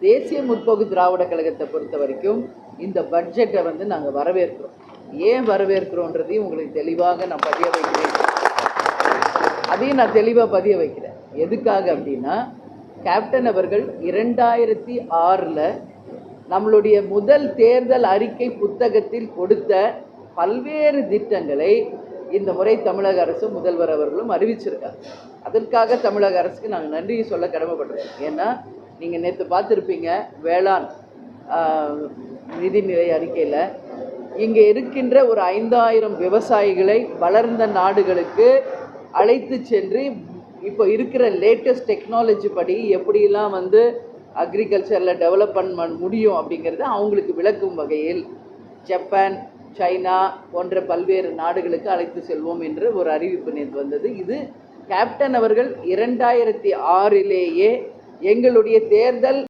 தேசிய முற்போக்கு திராவிட கழகத்தை பொறுத்த வரைக்கும் இந்த பட்ஜெட்டை வந்து நாங்கள் வரவேற்கிறோம். ஏன் வரவேற்கிறோன்றதையும் உங்களுக்கு தெளிவாக நான் பதிய வைக்கிறேன். அதையும் நான் தெளிவாக பதிய வைக்கிறேன். எதுக்காக அப்படின்னா கேப்டன் அவர்கள் இரண்டாயிரத்தி ஆறில் நம்மளுடைய முதல் தேர்தல் அறிக்கை புத்தகத்தில் கொடுத்த பல்வேறு திட்டங்களை இந்த முறை தமிழக அரசு முதல்வர் அவர்களும் அறிவிச்சிருக்காங்க. அதற்காக தமிழக அரசுக்கு நாங்கள் நன்றியை சொல்ல கடமைப்பட்டிருக்கோம். ஏன்னா நீங்கள் நேற்று பார்த்துருப்பீங்க வேளாண் நிதிநிலை அறிக்கையில். இங்கே இருக்கின்ற ஒரு ஐந்தாயிரம் விவசாயிகளை வளர்ந்த நாடுகளுக்கு அழைத்து சென்று இப்போ இருக்கிற லேட்டஸ்ட் டெக்னாலஜி படி எப்படிலாம் வந்து அக்ரிகல்ச்சரில் டெவலப்மெண்ட் பண்ண முடியும் அப்படிங்கிறத அவங்களுக்கு விளக்கும் வகையில் ஜப்பான் சைனா போன்ற பல்வேறு நாடுகளுக்கு அழைத்து செல்வோம் என்று ஒரு அறிவிப்பு நேற்று வந்தது. இது கேப்டன் அவர்கள் இரண்டாயிரத்தி ஆறிலேயே எங்களுடைய தேர்தல்